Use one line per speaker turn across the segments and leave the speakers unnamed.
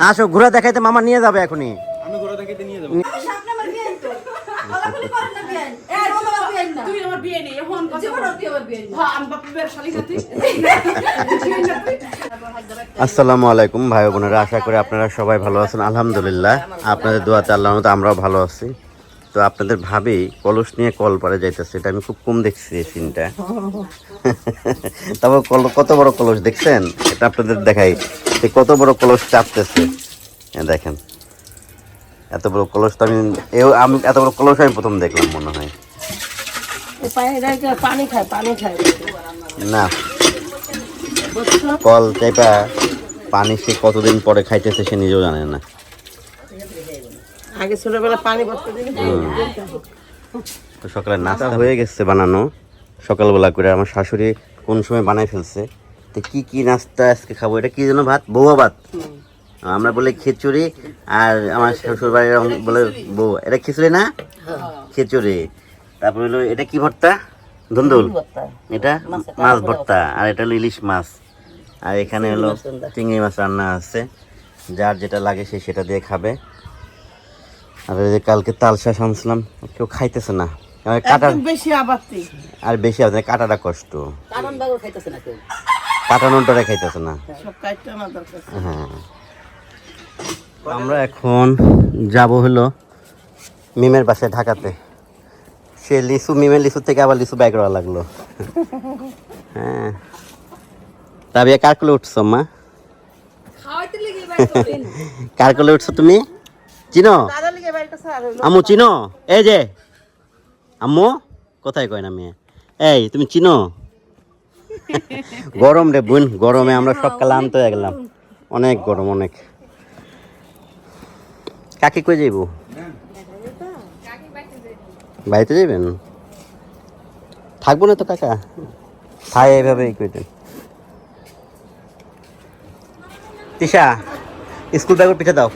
আসো ঘোরা দেখাইতে মামা নিয়ে যাবে এখনই।
আমি দেখাইতে নিয়ে যাব।
হ্যাঁ,
আসসালামু আলাইকুম ভাই বোনেরা। আশা করি আপনারা সবাই ভালো আছেন। আলহামদুলিল্লাহ আপনাদের দোয়াতে আল্লাহ মতো আমরাও ভালো আছি। তো আপনাদের ভাবি কলস নিয়ে কল পারে যাইতেছে এটা আমি খুব কম দেখছি এই সিনটা তারপর কল- কত বড় কলস দেখছেন? এটা আপনাদের দেখাই। কত বড় কলস চাপতেছে? দেখেন। এত বড় কলস তো আমি আমি এত বড় কলস আমি প্রথম দেখলাম মনে হয়।
পানি খায় পানি খায়।
না। কল চাইপা পানি সে কতদিন পরে খাইতেছে সে নিজেও জানে না।
আগে ছোটবেলা পানি
তো সকালে নাস্তা হয়ে গেছে বানানো। সকালবেলা করে আমার শাশুড়ি কোন সময় বানাই ফেলছে তো কি কি নাস্তা আজকে খাব? এটা কি যেন ভাত? বৌয়া ভাত। আমরা বলে খিচুড়ি আর আমার শ্বশুর বাড়ির বলে বউ। এটা খিচুড়ি না? খিচুড়ি। তারপরে হলো এটা কি ভর্তা? ধুন্দুল। এটা মাছ ভর্তা। আর এটা হলো ইলিশ মাছ। আর এখানে হলো চিংড়ি মাছ রান্না আছে। যার যেটা লাগে সে সেটা দিয়ে খাবে। আর এই যে কালকে তাল শাঁস আনছিলাম কেউ খাইতেছে না। কাটা
বেশি আবাত্তি
আর বেশি আছে কাটাটা কষ্ট।
কারণ খাইতেছে না কেউ।
কাটানোটা খাইতেছে না।
সব কাটতে আমার দরকার
হ্যাঁ। আমরা এখন যাব হলো মিমের বাসায় ঢাকাতে। সে লিচু মিমের লিচু থেকে আবার লিচু ব্যাগ করা লাগল। হ্যাঁ। তবে কার কোলে উঠছো মা?
খাওয়াইতে লেগে
কার কোলে উঠছো তুমি? চিনো? আম্মু চিনো? এই যে আম্মু কোথায় কয় না মেয়ে? এই তুমি চিনো? গরম রে বোন গরমে আমরা সকালে আনতে হয়ে গেলাম। অনেক গরম অনেক। কাকি কই যাইব? বাড়িতে যাইবেন? থাকব না তো কাকা? থাই এইভাবে ই করে দেন তিশা স্কুল ব্যাগের পিঠে দাও।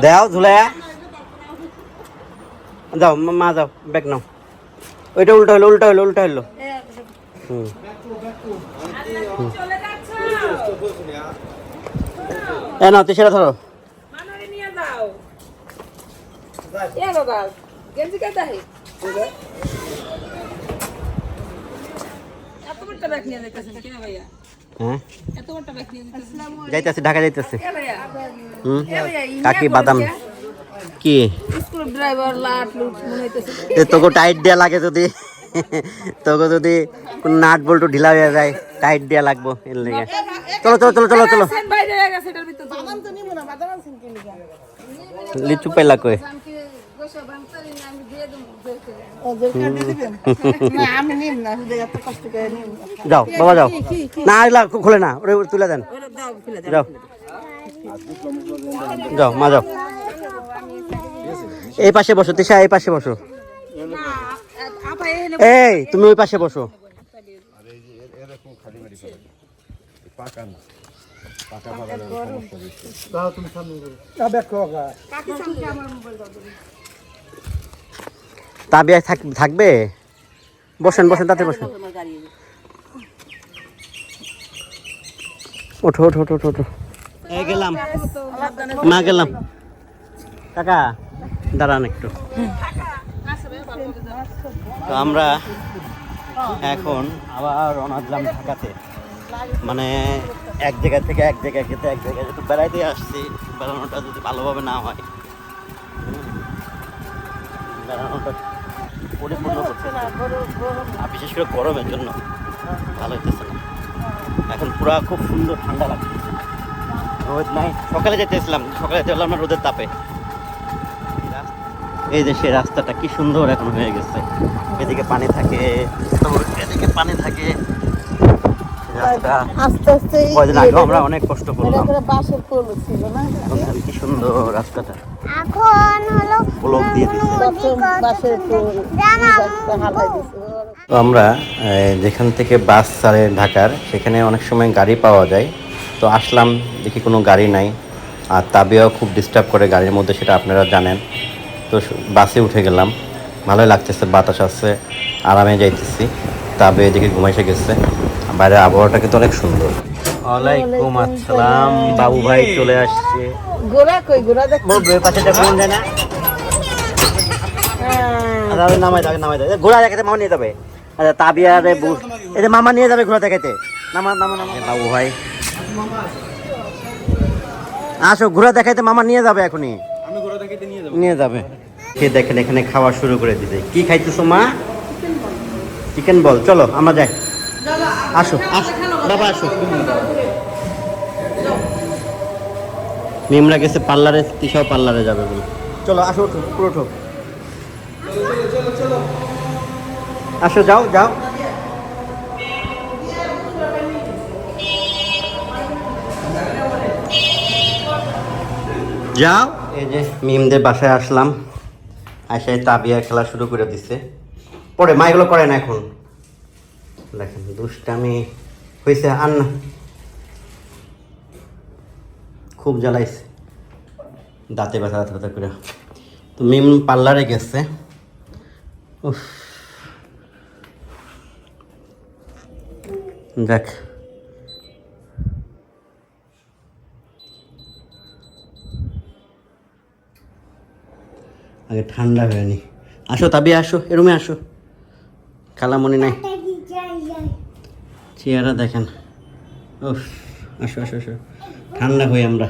দাও ঝুলাইয়া যাও মা- মা যাও ব্যাগ নাও। ওইটা উল্টা হলো উল্টা হলো উল্টা হলো নাও তিসারা ধরো। হ্যাঁ? যাইতেছে ঢাকা যাইতেছে। হুম? কাকি বাদাম। কি?
স্কুল ড্রাইভার লাট লুট মনে হইতেছে।
এ তোকে টাইট দেওয়া লাগে যদি। তোকে যদি কোন নাট বল্টু ঢিলা হয়ে যায় টাইট দেওয়া লাগবো এর লেগে। চলো চলো চলো চলো চলো। লিচু পাইলা কই?
দিয়ে
যাও, বাবা যাও। না, এগুলা খুলে না ওরে তুলে দেন। যাও। যাও, মা যাও। এই পাশে বসো, তিশা, এই পাশে বসো। এই তুমি ওই পাশে বসো। তাবিয়া থাক- থাকবে? বসেন বসেন তাতে বসেন। ওঠো ওঠো ওঠো ওঠো, গেলাম। মা গেলাম। কাকা দাঁড়ান একটু। তো আমরা এখন আবার রওনা দিলাম ঢাকাতে। মানে এক জায়গা থেকে এক জায়গায় যেতে এক জায়গায় যেহেতু বেড়াইতে আসছি। বেড়ানোটা যদি ভালোভাবে না হয়। বেড়ানোটা পরিপূর্ণ হবে। আর বিশেষ করে গরমের জন্য ভালো হইতেছে না। এখন পুরা খুব সুন্দর ঠান্ডা লাগছে। রোদ নাই। সকালে যেতেছিলাম। সকালে যেতে হলো আমরা রোদের তাপে। এই যে সেই রাস্তাটা কি সুন্দর এখন হয়ে গেছে। এদিকে পানি থাকে এদিকে পানি থাকে।
আস্তে আস্তে
আমরা অনেক কষ্ট করলাম।
ছিল না?
কি সুন্দর রাস্তাটা।
এখন হলো
ব্লক দিয়ে তো আমরা যেখান থেকে বাস ছাড়ে ঢাকার সেখানে অনেক সময় গাড়ি পাওয়া যায়। তো আসলাম দেখি কোনো গাড়ি নাই। আর তাবিয়াও খুব ডিস্টার্ব করে গাড়ির মধ্যে সেটা আপনারা জানেন। তো বাসে উঠে গেলাম। ভালোই লাগতেছে বাতাস আছে আরামে যাইতেছি। তাবে এদিকে ঘুমাইসে গেছে। বাইরের আবহাওয়াটা কিন্তু অনেক সুন্দর। ওয়ালাইকুম আসসালাম। বাবু ভাই চলে আসছে।
গোড়া কই? গোড়া দেখ
মোর বই পাশে দেখুন না? আচ্ছা আরে নামাই দাও নামাই দাও। ঘোড়া দেখাতে মামা নিয়ে যাবে। আচ্ছা তাবিয়া রে বু এই মামা নিয়ে যাবে ঘোড়া দেখাতে নামা নামা নামা। বাবু ভাই। আসো ঘোড়া দেখাইতে মামা নিয়ে যাবে এখনই।
আমি ঘোড়া দেখাইতে নিয়ে যাব।
নিয়ে যাবে। সে দেখেন, এখানে খাওয়া শুরু করে দিতে কি খাইতেছো, মা? চিকেন বল চলো, আমরা যাই। আসো আসো, বাবা, আসো। মিমরা গেছে পার্লারে তিসাও পার্লারে যাবে বলে। চলো, আসো ওঠো পুরো ওঠো আসো, যাও যাও। যাও। এই যে, মিমদের বাসায় আসলাম। আসায় তাবিয়া খেলা শুরু করে দিছে। পরে মা এগুলো করে না এখন। দেখেন, দুষ্টামি হয়েছে আন খুব জ্বালাইছে। দাঁতে ব্যথা ব্যথা ব্যথা করে। তো মিম পার্লারে গেছে। উফ। দেখ। আগে ঠান্ডা হয়নি আসো তাবি আসো এরুমে আসো। খালামণি নাই। চেহারা দেখেন। উফ আসো আসো আসো। ঠান্ডা হই আমরা।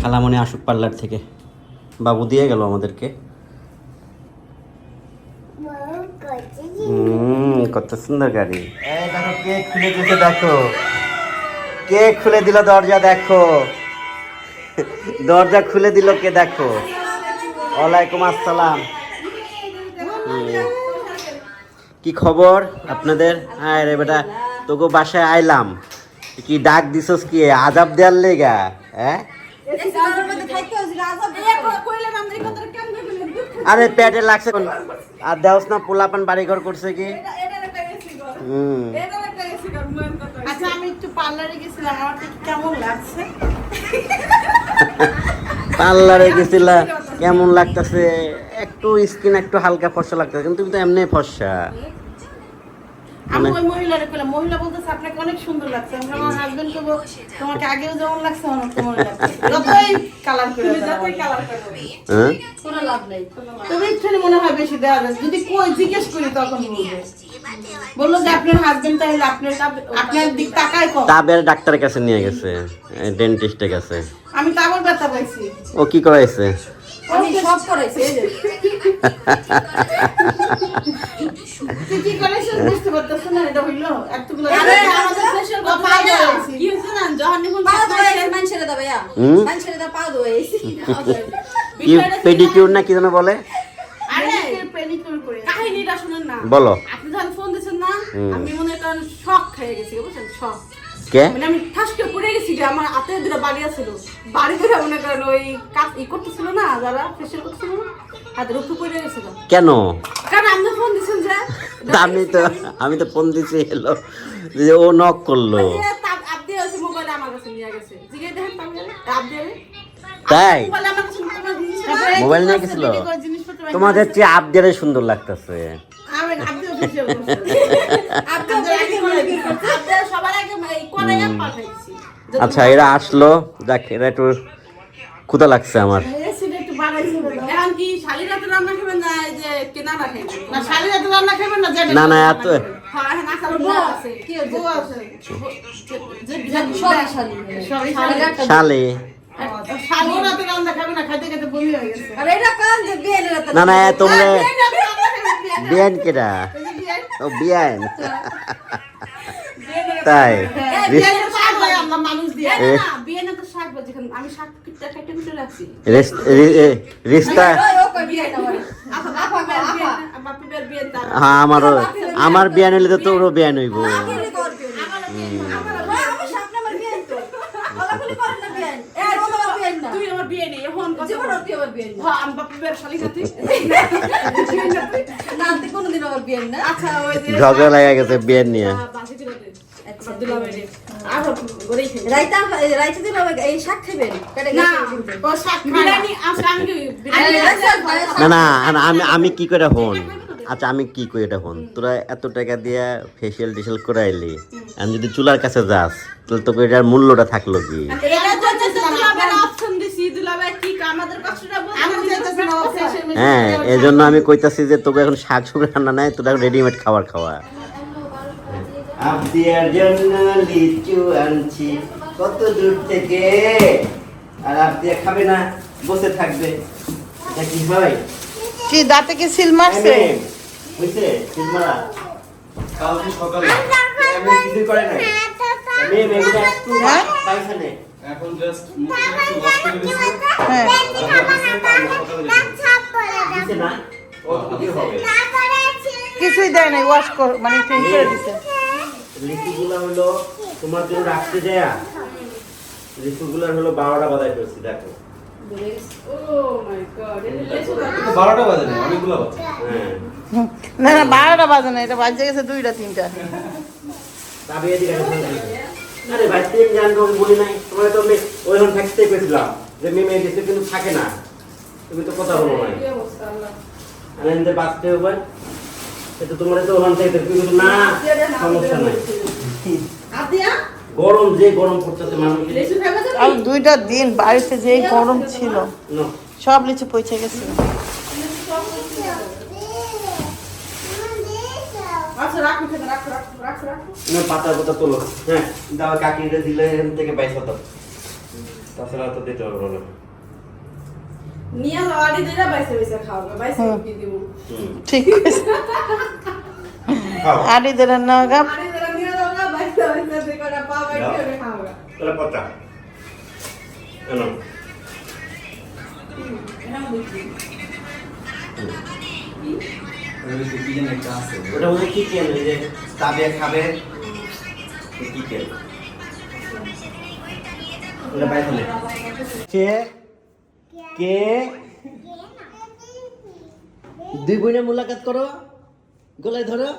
খালামণি আসুক পার্লার থেকে। বাবু দিয়ে গেল আমাদেরকে। কত সুন্দর গাড়ি। দেখো কে খুলে দিতে দেখো। কে খুলে দিল দরজা দেখো। দরজা খুলে দিল কে দেখো? ওয়ালাইকুম আসসালাম। হুম। কি খবর আপনাদের? হ্যাঁ রে বেটা তোকে বাসায় আইলাম। কি ডাক দিছস কি? আজাব দেয়ার লেগা হ্যাঁ? আরে পেটে লাগছে কোন? আর দেওস না পোলাপান বাড়ি ঘর করছে কি? হুম।
আচ্ছা আমি একটু পার্লারে গেছিলাম আমার কেমন লাগছে?
পার্লারে গেছিলা কেমন লাগতেছে? একটু স্কিন একটু হালকা ফর্সা লাগতেছে কিন্তু তুমি তো এমনি ফর্সা।
আমি
মানে-
ওই মহিলারে কইলাম মহিলা বলতেছে আপনাকে অনেক সুন্দর লাগছে। আমি আমার তোমাকে আগেও যেমন লাগছে আমার তেমন লাগছে। যতই কালার করে যতই কালার করে
হ্যাঁ?
কোনো লাভ নেই।
ইচ্ছানি মনে হয় বেশি দেওয়া যায়। যদি কই জিজ্ঞেস করি তখন বলবে। বলল যে আপনার হাজবেন্ড তাহলে আপনার আপনার দিক তাকায় কম।
তাবের ডাক্তারের কাছে নিয়ে গেছে ডেন্টিস্টের কাছে।
আমি তো ব্যথা পাইছি।
ও কি করাইছে?
আমি সব করাইছি এই যে।
তুই কি করেছিস বুঝতে পারতেছ না এটা হইল এতগুলো
আরে,
আমাদের
আমাদের কথা
কথা
বলা।
বলেছি কি হয়েছে না যখন যখন
পা ধরে ছেড়ে ভাইয়া
হুম?
পা ধোয়াইছি
কি পেডিকিউর না কি যেন বলে?
আরে পেডিকিউর করে।
কাহিনীটা শুনেন না।
বলো।
আপনি যখন ফোন দিচ্ছেন না
হুম।
আমি মনে করেন শখ খেয়ে গেছি বুঝছেন? শখ।
কে?
মানে আমি পড়ে গেছি যে আমার হাতে দুটো বাড়ি আছিল। বাড়ি ধরে মনে করেন ওই কাজ ই করতেছিল না যারা ফেসিয়াল করতেছিল হাতের উপরে পড়ে গেছিল।
কেন?
কারণ আপনি ফোন যে
আমি তো আমি তো ফোন দিছি এলো। যে ও নক করল।
আপনি হচ্ছে মোবাইলে আমার কাছে নিয়ে গেছে। জিগে দেখেন আপনি
তাই?
মোবাইলে
নিয়ে গেছিল? তোমাদের। চেয়ে আপডেটে সুন্দর লাগতেছে। আচ্ছা এরা আসলো। দেখ এরা একটু ক্ষুদা লাগছে আমার।
এসিড একটু বাড়াইছে বলো।
এখন কি শালি রাতে রান্না খাবেন না এই যে কেনা রাখেন
না এত রান্না খাবেন না যেটা
না না এত
হ্যাঁ।
সব শালি।
না খাইতে খাইতে বমি গেছে।
আর এটা কান যে বিয়ে নিলে
না না তোমরা বিয়ান কেডা? ও বিয়ান। তাই।
হয় আমরা মানুষ দিয়ে।
এই না, না, বিয়ে আচ্ছা,
আমি
কি বিরিয়ানি-
আরে রাইতা
না না। আর আমি আমি কি করে হন? আচ্ছা আমি কি করি এটা হন? তোরা এত টাকা দিয়া ফেসিয়াল টেসিয়াল করাইলি আমি যদি চুলার কাছে যাস তাহলে তোকে এটার মূল্যটা থাকল কি? হ্যাঁ এই জন্য। আমি কইতাছি যে তোকে এখন শাক শুক রান্না নাই তোরা রেডিমেড খাবার খাওয়া। আবদিয়ার জন্য লিচু আনছি কত দূর থেকে? আর আবদিয়া খাবে না বসে থাকবে। এটা কি হয়?
কি দাঁতে কি সিল মারছে?
বুঝছে সিলমারা কালকে সকালে? আমি কিছু করে নাই।
হ্যাঁ? হ্যাঁ। কিছুই দেয় নাই ওয়াশ কর মানে চেঞ্জ করে দিছে।
লিচুগুলা হলো তোমার জন্য রাখতে যায় লিচুগুলা হলো বারোটা বাজায় ফেলছি দেখো।
ও মাই গড
কিন্তু বারোটা। বাজে। না অনেকগুলো বাজে।
হ্যাঁ।
না না বারোটা বাজে না এটা বাজে গেছে দুইটা তিনটা।
আরে ভাই তিন জানব বলি নাই। তোমার তো আমি ওই হন থাকতে পেয়েছিলাম যে মেমে গেছে কিন্তু থাকে না। তুমি তো কথা বলো নাই।
কি অবস্থা আল্লাহ?
আমি এনতে বাঁচতে হবে। এটা তোমার তো ওখান থেকে তুমি কিন্তু না সমস্যা নাই।
আদিয়া
গরম যে গরম পড়তেছে
তো
আর দুইটা দিন বাড়িতে যে গরম ছিল
না।
সব লিচু পৌঁছে গেছে।
আচ্ছা রাখো রাখো রাখো রাখো রাখো।
না পাতা পাতা তোলো। হ্যাঁ দাও কাকিরে দিলে এখান থেকে পয়সা দাও তাছাড়া তো দিতে পারব না।
নিয়ে আদি দিরা বাইসে বাইসে খাওয়াবে বাইসে কি দিব।
ঠিক আছে।
আদি দিরা নিয়ে না পা করে
তাহলে
যে কি যেন একটা আছে।
ওটা মনে হয় চিকেন ওই যে তাবে খাবে। চিকেন ওটা পাই ফেলে কে? কে? দুই বোনে মুলাকাত করো। গলায় ধরো।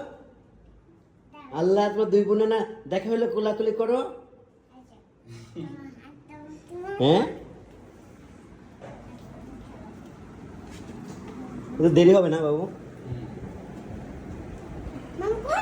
আল্লাহ তোমার দুই বোনে না দেখা হলে কোলাকুলি করো। হ্যাঁ? দেরি হবে না বাবু? നമുക്ക്